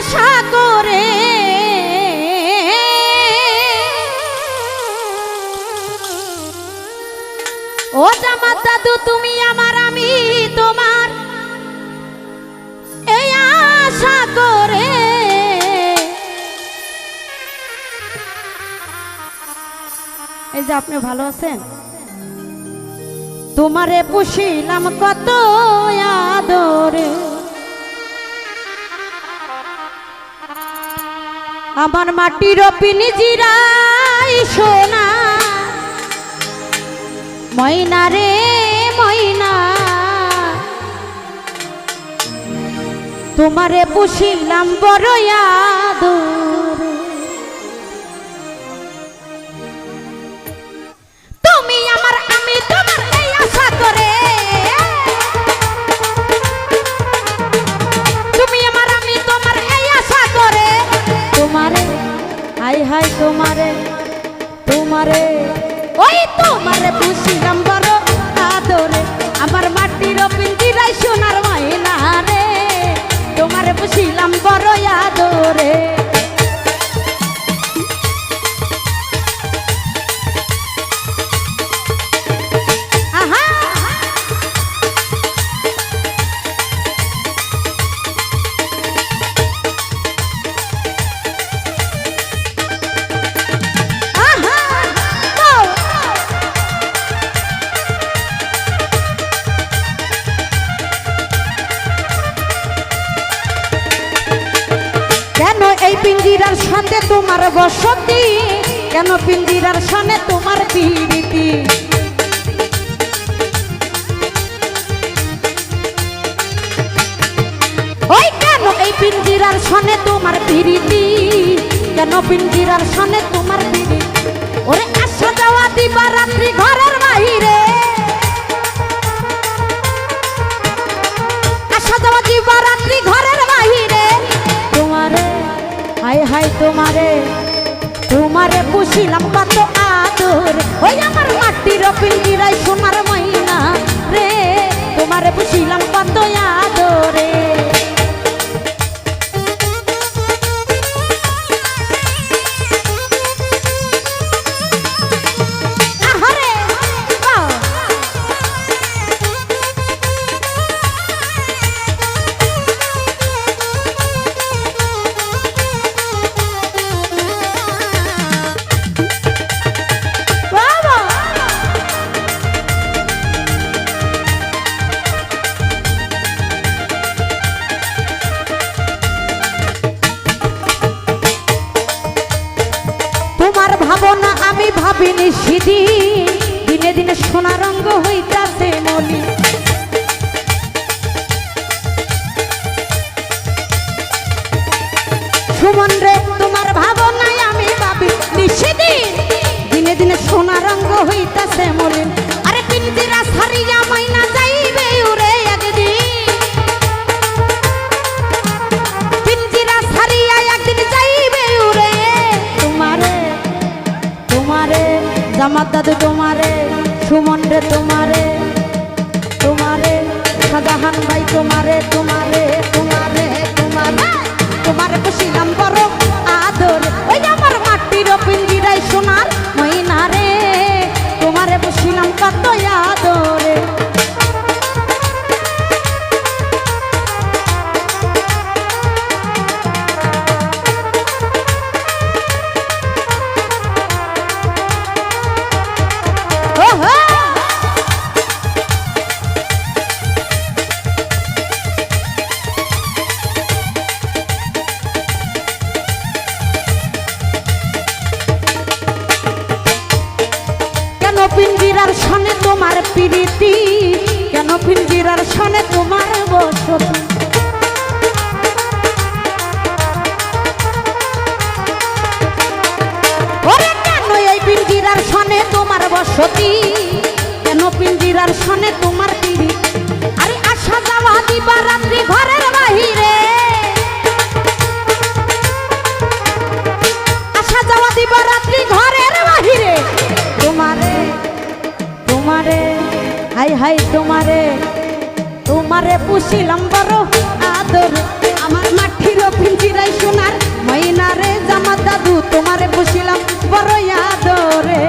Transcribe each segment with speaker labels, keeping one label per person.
Speaker 1: আশা করে। ও জামাত দাদু, তুমি আমার, আমি তোমার। এই আশা করে। এই যে আপনি ভালো আছেন? তোমারে পুষিলাম কত আদরে। আমার মাটির পিনি জিরাই সোনা। ময়না রে ময়না। তোমারে পুষিলাম বড় আদরে। আদরে তোমার বসতি, কেন পিঞ্জিরার সামনে তোমার পিরিতি ওই পিঞ্জিরার সনে তোমার পিরিতি কেন পিঞ্জিরার সনে তোমার পিরিতি ওরে আসা যাওয়া দিবা রাত্রি ঘরের বাইরে। আসা যাওয়া দিবা পুষিলাম কত আদর। ওই আমার মাটির পিঞ্জিরাই সোনার মহিনা রে। তোমার পুষিলাম কত আদরে। আমি দাদু তোমারে সুমন রে তোমারে তোমারে সাদাহান ভাই তোমারে তোমারে তোমারে তোমারে তোমারে খুশিলাম সরস্বতী, কেন পিঞ্জিরার সনে তোমার পিড়ি? আরে আশা যাওয়া দিবা রাত্রি ঘরের বাহিরে। আসা যাওয়া দিবা রাত্রি ঘরের বাহিরে। তোমারে তোমারে, হাই হাই, তোমারে তোমারে পুষিলাম বড় আদর। আমার মাঠির পিঞ্জিরাই সোনার ময়নারে, জামা দাদু, তোমারে পুষিলাম বড় আদরে।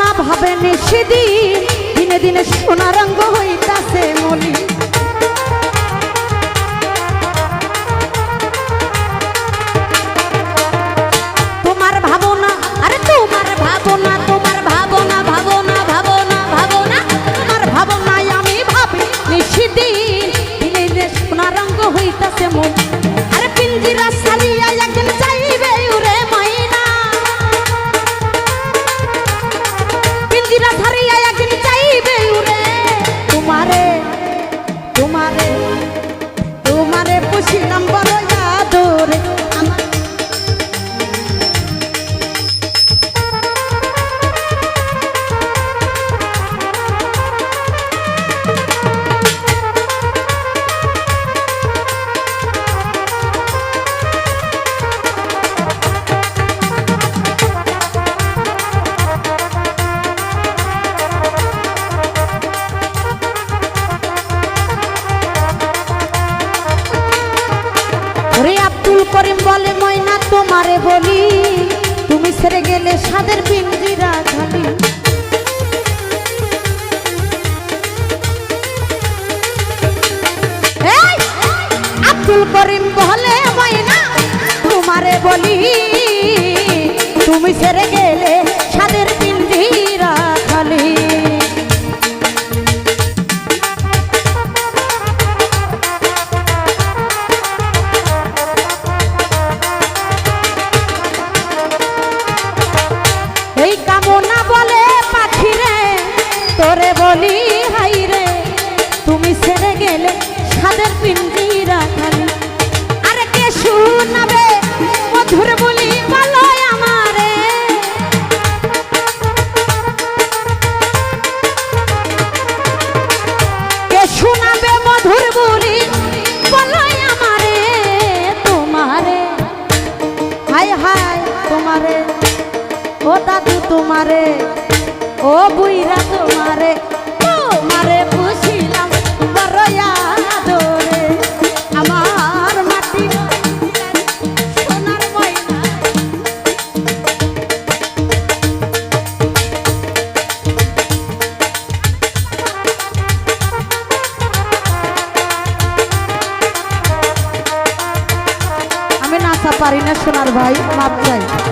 Speaker 1: না ভাবে নিশিদিন দিনে দিনে সোনা রঙ্গ হইতাছে মলি। সাদের পিঞ্জিরা ঝালি। আব্দুল করিম বলে না তোমারে বলি তুমি সেরে হায় তোমারে ও দাদু তোমারে ও বুইরা তোমারে তোমারে सुनार भाई माफ़ चाहिए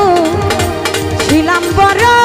Speaker 1: বড়